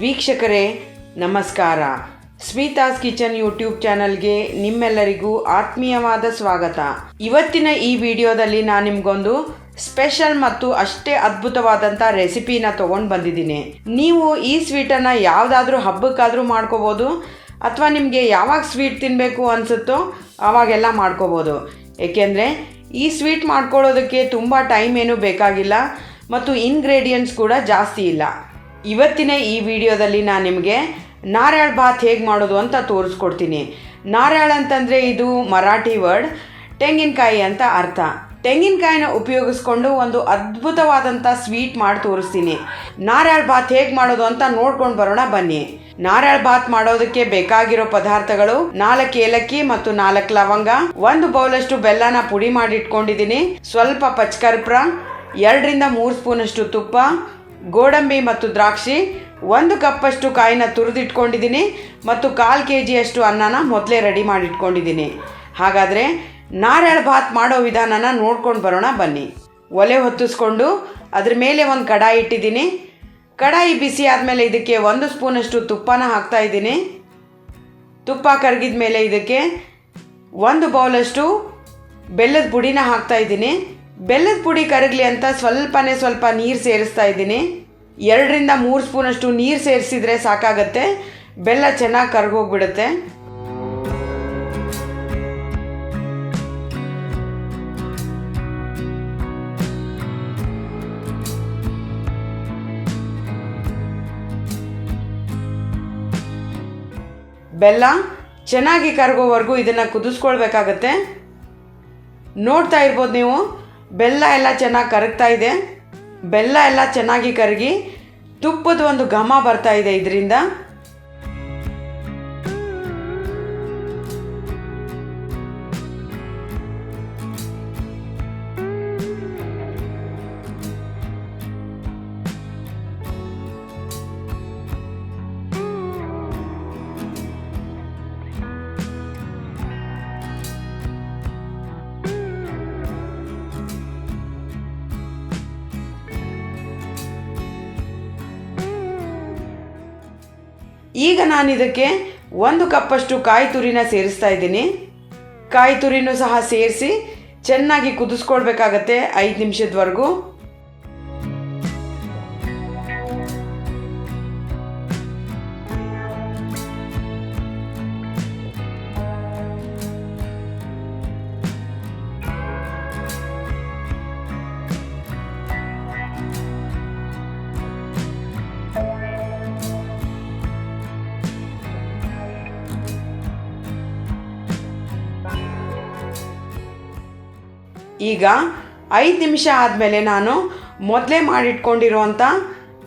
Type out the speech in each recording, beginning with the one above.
ವೀಕ್ಷಕರೇ, ನಮಸ್ಕಾರ. Smitha's kitchen YouTube ಚಾನಲ್ಗೆ ನಿಮ್ಮೆಲ್ಲರಿಗೂ ಆತ್ಮೀಯವಾದ ಸ್ವಾಗತ. ಇವತ್ತಿನ ಈ ವಿಡಿಯೋದಲ್ಲಿ ನಾನು ನಿಮಗೊಂದು ಸ್ಪೆಷಲ್ ಮತ್ತು ಅಷ್ಟೇ ಅದ್ಭುತವಾದಂಥ ರೆಸಿಪಿನ ತೊಗೊಂಡು ಬಂದಿದ್ದೀನಿ. ನೀವು ಈ ಸ್ವೀಟನ್ನು ಯಾವುದಾದ್ರೂ ಹಬ್ಬಕ್ಕಾದರೂ ಮಾಡ್ಕೋಬೋದು, ಅಥವಾ ನಿಮಗೆ ಯಾವಾಗ ಸ್ವೀಟ್ ತಿನ್ನಬೇಕು ಅನಿಸುತ್ತೋ ಆವಾಗೆಲ್ಲ ಮಾಡ್ಕೋಬೋದು. ಏಕೆಂದರೆ, ಈ ಸ್ವೀಟ್ ಮಾಡ್ಕೊಳ್ಳೋದಕ್ಕೆ ತುಂಬ ಟೈಮ್ ಏನೂ ಬೇಕಾಗಿಲ್ಲ, ಮತ್ತು ಇಂಗ್ರೀಡಿಯೆಂಟ್ಸ್ ಕೂಡ ಜಾಸ್ತಿ ಇಲ್ಲ. ಇವತ್ತಿನ ಈ ವಿಡಿಯೋದಲ್ಲಿ ನಾನು ನಿಮಗೆ ನಾರ್ಯಾಳ್ ಭಾತ್ ಹೇಗೆ ಮಾಡೋದು ಅಂತ ತೋರಿಸ್ಕೊಡ್ತೀನಿ. ನಾರ್ಯಾಳ್ ಅಂತಂದರೆ ಇದು ಮರಾಠಿ ವರ್ಡ್, ತೆಂಗಿನಕಾಯಿ ಅಂತ ಅರ್ಥ. ತೆಂಗಿನಕಾಯಿನ ಉಪಯೋಗಿಸ್ಕೊಂಡು ಒಂದು ಅದ್ಭುತವಾದಂಥ ಸ್ವೀಟ್ ಮಾಡಿ ತೋರಿಸ್ತೀನಿ. ನಾರ್ಯಾಳ್ ಭಾತ್ ಹೇಗೆ ಮಾಡೋದು ಅಂತ ನೋಡ್ಕೊಂಡು ಬರೋಣ ಬನ್ನಿ. ನಾರ್ಯಾಳ್ ಭಾತ್ ಮಾಡೋದಕ್ಕೆ ಬೇಕಾಗಿರೋ ಪದಾರ್ಥಗಳು ನಾಲ್ಕು ಏಲಕ್ಕಿ ಮತ್ತು ನಾಲ್ಕು ಲವಂಗ, ಒಂದು ಬೌಲಷ್ಟು ಬೆಲ್ಲನ ಪುಡಿ ಮಾಡಿ ಇಟ್ಕೊಂಡಿದ್ದೀನಿ. ಸ್ವಲ್ಪ ಪಚ್ಕರ್ಪುರ ಎರಡರಿಂದ ಮೂರು ಸ್ಪೂನಷ್ಟು ತುಪ್ಪ ಗೋಡಂಬಿ ಮತ್ತು ದ್ರಾಕ್ಷಿ, ಒಂದು ಕಪ್ಪಷ್ಟು ಕಾಯಿನ ತುರಿದಿಟ್ಕೊಂಡಿದ್ದೀನಿ ಮತ್ತು ಕಾಲು ಕೆ ಜಿಯಷ್ಟು ಅನ್ನನ ಮೊದಲೇ ರೆಡಿ ಮಾಡಿಟ್ಕೊಂಡಿದ್ದೀನಿ. ಹಾಗಾದರೆ ನಾರಾಯಣ ಭಾತ್ ಮಾಡೋ ವಿಧಾನನ ನೋಡ್ಕೊಂಡು ಬರೋಣ ಬನ್ನಿ. ಒಲೆ ಹೊತ್ತಿಸ್ಕೊಂಡು ಅದ್ರ ಮೇಲೆ ಒಂದು ಕಡಾಯಿ ಇಟ್ಟಿದ್ದೀನಿ. ಕಡಾಯಿ ಬಿಸಿ ಆದಮೇಲೆ ಇದಕ್ಕೆ ಒಂದು ಸ್ಪೂನಷ್ಟು ತುಪ್ಪನ ಹಾಕ್ತಾ ಇದ್ದೀನಿ. ತುಪ್ಪ ಕರಗಿದ ಮೇಲೆ ಇದಕ್ಕೆ ಒಂದು ಬೌಲಷ್ಟು ಬೆಲ್ಲದ ಪುಡಿನ ಹಾಕ್ತಾ ಇದ್ದೀನಿ. ಬೆಲ್ಲದ ಪುಡಿ ಕರಗಲಿ ಅಂತ ಸ್ವಲ್ಪನೇ ಸ್ವಲ್ಪ ನೀರು ಸೇರಿಸ್ತಾ ಇದ್ದೀನಿ. ಎರಡರಿಂದ ಮೂರು ಸ್ಪೂನಷ್ಟು ನೀರು ಸೇರಿಸಿದ್ರೆ ಸಾಕಾಗತ್ತೆ. ಬೆಲ್ಲ ಚೆನ್ನಾಗಿ ಕರಗೋಗ್ಬಿಡುತ್ತೆ. ಬೆಲ್ಲ ಚೆನ್ನಾಗಿ ಕರಗೋವರೆಗೂ ಇದನ್ನು ಕುದಿಸ್ಕೊಳ್ಬೇಕಾಗತ್ತೆ. ನೋಡ್ತಾ ಇರ್ಬೋದು ನೀವು. ಬೆಲ್ಲ ಎಲ್ಲ ಚೆನ್ನಾಗಿ ಕರಗ್ತಾ ಇದೆ. ಬೆಲ್ಲ ಎಲ್ಲ ಚೆನ್ನಾಗಿ ಕರಗಿ ತುಪ್ಪದ ಒಂದು ಘಮ ಬರ್ತಾ ಇದೆ ಇದರಿಂದ. ಈಗ ನಾನು ಇದಕ್ಕೆ ಒಂದು ಕಪ್ಪಷ್ಟು ಕಾಯಿ ತುರಿನ ಸೇರಿಸ್ತಾ ಇದ್ದೀನಿ. ಕಾಯಿ ತುರಿನೂ ಸಹ ಸೇರಿಸಿ ಚೆನ್ನಾಗಿ ಕುದಿಸ್ಕೊಳ್ಬೇಕಾಗತ್ತೆ ಐದು ನಿಮಿಷದವರೆಗೂ. ಈಗ ಐದು ನಿಮಿಷ ಆದಮೇಲೆ ನಾನು ಮೊದಲೇ ಮಾಡಿಟ್ಕೊಂಡಿರುವಂಥ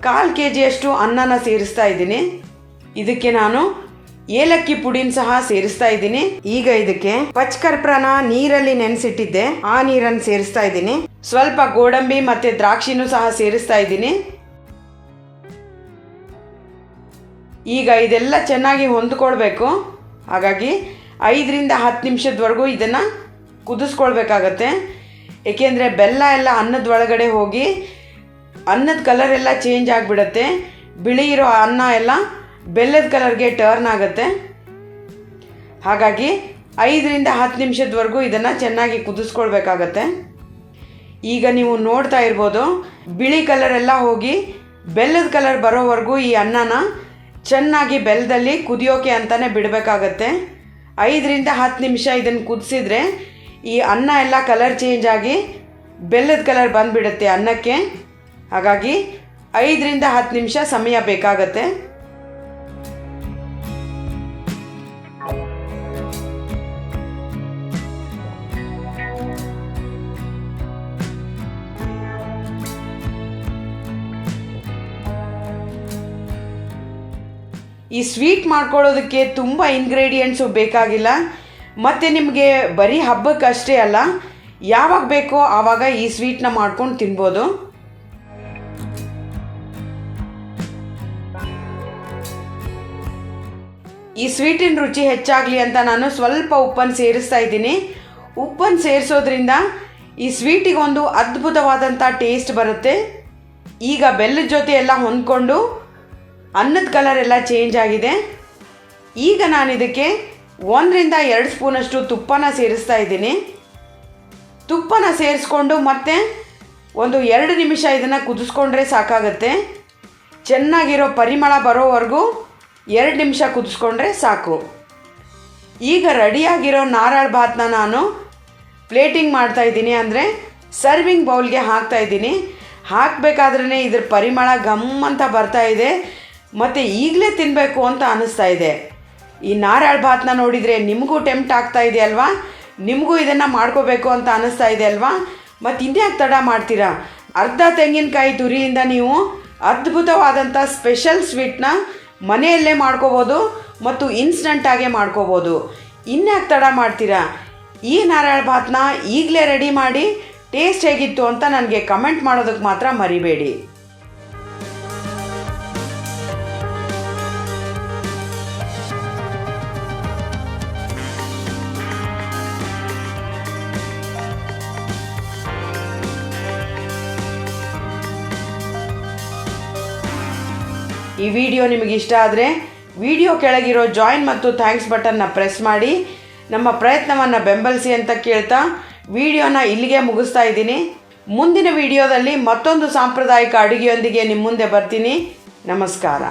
ಕಾಲು ಕೆ ಜಿಯಷ್ಟು ಅನ್ನನ ಸೇರಿಸ್ತಾ ಇದ್ದೀನಿ. ಇದಕ್ಕೆ ನಾನು ಏಲಕ್ಕಿ ಪುಡಿನ ಸಹ ಸೇರಿಸ್ತಾ ಇದ್ದೀನಿ. ಈಗ ಇದಕ್ಕೆ ಪಚ್ಕರ್ಪ್ರನ ನೀರಲ್ಲಿ ನೆನೆಸಿಟ್ಟಿದ್ದೆ. ಆ ನೀರನ್ನು ಸೇರಿಸ್ತಾ ಇದ್ದೀನಿ. ಸ್ವಲ್ಪ ಗೋಡಂಬಿ ಮತ್ತು ದ್ರಾಕ್ಷಿನೂ ಸಹ ಸೇರಿಸ್ತಾ ಇದ್ದೀನಿ. ಈಗ ಇದೆಲ್ಲ ಚೆನ್ನಾಗಿ ಹೊಂದ್ಕೊಳ್ಬೇಕು. ಹಾಗಾಗಿ ಐದರಿಂದ ಹತ್ತು ನಿಮಿಷದವರೆಗೂ ಇದನ್ನು ಕುದಿಸ್ಕೊಳ್ಬೇಕಾಗತ್ತೆ. ಏಕೆಂದರೆ ಬೆಲ್ಲ ಎಲ್ಲ ಅನ್ನದ ಒಳಗಡೆ ಹೋಗಿ ಅನ್ನದ ಕಲರ್ ಎಲ್ಲ ಚೇಂಜ್ ಆಗಿಬಿಡತ್ತೆ. ಬಿಳಿ ಇರೋ ಅನ್ನ ಎಲ್ಲ ಬೆಲ್ಲದ ಕಲರ್ಗೆ ಟರ್ನ್ ಆಗುತ್ತೆ. ಹಾಗಾಗಿ ಐದರಿಂದ ಹತ್ತು ನಿಮಿಷದವರೆಗೂ ಇದನ್ನು ಚೆನ್ನಾಗಿ ಕುದಿಸ್ಕೊಳ್ಬೇಕಾಗತ್ತೆ. ಈಗ ನೀವು ನೋಡ್ತಾ ಇರ್ಬೋದು, ಬಿಳಿ ಕಲರ್ ಎಲ್ಲ ಹೋಗಿ ಬೆಲ್ಲದ ಕಲರ್ ಬರೋವರೆಗೂ ಈ ಅನ್ನನ ಚೆನ್ನಾಗಿ ಬೆಲ್ಲದಲ್ಲಿ ಕುದಿಯೋಕೆ ಅಂತಲೇ ಬಿಡಬೇಕಾಗತ್ತೆ. ಐದರಿಂದ ಹತ್ತು ನಿಮಿಷ ಇದನ್ನು ಕುದಿಸಿದ್ರೆ ಈ ಅನ್ನ ಎಲ್ಲ ಕಲರ್ ಚೇಂಜ್ ಆಗಿ ಬೆಲ್ಲದ ಕಲರ್ ಬಂದುಬಿಡುತ್ತೆ ಅನ್ನಕ್ಕೆ. ಹಾಗಾಗಿ ಐದರಿಂದ ಹತ್ತು ನಿಮಿಷ ಸಮಯ ಬೇಕಾಗತ್ತೆ. ಈ ಸ್ವೀಟ್ ಮಾಡ್ಕೊಳ್ಳೋದಕ್ಕೆ ತುಂಬ ಇಂಗ್ರೀಡಿಯೆಂಟ್ಸು ಬೇಕಾಗಿಲ್ಲ. ಮತ್ತು ನಿಮಗೆ ಬರೀ ಹಬ್ಬಕ್ಕೆ ಅಷ್ಟೇ ಅಲ್ಲ, ಯಾವಾಗ ಬೇಕೋ ಆವಾಗ ಈ ಸ್ವೀಟ್ನ ಮಾಡ್ಕೊಂಡು ತಿನ್ಬೋದು. ಈ ಸ್ವೀಟಿನ ರುಚಿ ಹೆಚ್ಚಾಗಲಿ ಅಂತ ನಾನು ಸ್ವಲ್ಪ ಉಪ್ಪನ್ನು ಸೇರಿಸ್ತಾ ಇದ್ದೀನಿ. ಉಪ್ಪನ್ನು ಸೇರಿಸೋದ್ರಿಂದ ಈ ಸ್ವೀಟಿಗೆ ಒಂದು ಅದ್ಭುತವಾದಂಥ ಟೇಸ್ಟ್ ಬರುತ್ತೆ. ಈಗ ಬೆಲ್ಲದ ಜೊತೆ ಎಲ್ಲ ಹೊಂದ್ಕೊಂಡು ಅನ್ನದ ಕಲರ್ ಎಲ್ಲ ಚೇಂಜ್ ಆಗಿದೆ. ಈಗ ನಾನು ಇದಕ್ಕೆ ಒಂದರಿಂದ ಎರಡು ಸ್ಪೂನಷ್ಟು ತುಪ್ಪನ ಸೇರಿಸ್ತಾ ಇದ್ದೀನಿ. ತುಪ್ಪನ ಸೇರಿಸ್ಕೊಂಡು ಮತ್ತೆ ಒಂದು ಎರಡು ನಿಮಿಷ ಇದನ್ನು ಕುದಿಸ್ಕೊಂಡ್ರೆ ಸಾಕಾಗತ್ತೆ. ಚೆನ್ನಾಗಿರೋ ಪರಿಮಳ ಬರೋವರೆಗೂ ಎರಡು ನಿಮಿಷ ಕುದಿಸ್ಕೊಂಡ್ರೆ ಸಾಕು. ಈಗ ರೆಡಿಯಾಗಿರೋ ನಾರಾಳ್ ಭಾತ್ನ ನಾನು ಪ್ಲೇಟಿಂಗ್ ಮಾಡ್ತಾ ಇದ್ದೀನಿ. ಅಂದರೆ ಸರ್ವಿಂಗ್ ಬೌಲ್ಗೆ ಹಾಕ್ತಾ ಇದ್ದೀನಿ. ಹಾಕಬೇಕಾದ್ರೇ ಇದ್ರ ಪರಿಮಳ ಗಮ್ ಅಂತ ಬರ್ತಾ ಇದೆ. ಮತ್ತು ಈಗಲೇ ತಿನ್ನಬೇಕು ಅಂತ ಅನ್ನಿಸ್ತಾ ಇದೆ. ಈ ನಾರಾಳ್ ಭಾತ್ನ ನೋಡಿದರೆ ನಿಮಗೂ ಟೆಂಪ್ಟ್ ಆಗ್ತಾ ಇದೆ ಅಲ್ವಾ? ನಿಮಗೂ ಇದನ್ನು ಮಾಡ್ಕೋಬೇಕು ಅಂತ ಅನ್ನಿಸ್ತಾ ಇದೆ ಅಲ್ವಾ? ಮತ್ತು ಇನ್ಯಾಕೆ ತಡ ಮಾಡ್ತೀರಾ? ಅರ್ಧ ತೆಂಗಿನಕಾಯಿ ತುರಿಯಿಂದ ನೀವು ಅದ್ಭುತವಾದಂಥ ಸ್ಪೆಷಲ್ ಸ್ವೀಟ್ನ ಮನೆಯಲ್ಲೇ ಮಾಡ್ಕೋಬೋದು ಮತ್ತು ಇನ್ಸ್ಟಂಟಾಗೆ ಮಾಡ್ಕೋಬೋದು. ಇನ್ಯಾಕೆ ತಡ ಮಾಡ್ತೀರಾ? ಈ ನಾರಾಯಣ ಭಾತ್ನ ಈಗಲೇ ರೆಡಿ ಮಾಡಿ ಟೇಸ್ಟ್ ಹೇಗಿತ್ತು ಅಂತ ನನಗೆ ಕಮೆಂಟ್ ಮಾಡೋದಕ್ಕೆ ಮಾತ್ರ ಮರಿಬೇಡಿ. ಈ ವಿಡಿಯೋ ನಿಮಗೆ ಇಷ್ಟ ಆದರೆ ವಿಡಿಯೋ ಕೆಳಗಿರೋ ಜಾಯಿನ್ ಮತ್ತು ಥ್ಯಾಂಕ್ಸ್ ಬಟನ್ನ ಪ್ರೆಸ್ ಮಾಡಿ. ನಮ್ಮ ಪ್ರಯತ್ನವನ್ನು ಬೆಂಬಲಿಸಿ ಅಂತ ಕೇಳ್ತಾ ವಿಡಿಯೋನ ಇಲ್ಲಿಗೆ ಮುಗಿಸ್ತಾ ಇದ್ದೀನಿ. ಮುಂದಿನ ವಿಡಿಯೋದಲ್ಲಿ ಮತ್ತೊಂದು ಸಾಂಪ್ರದಾಯಿಕ ಅಡುಗೆಯೊಂದಿಗೆ ನಿಮ್ಮ ಮುಂದೆ ಬರ್ತೀನಿ. ನಮಸ್ಕಾರ.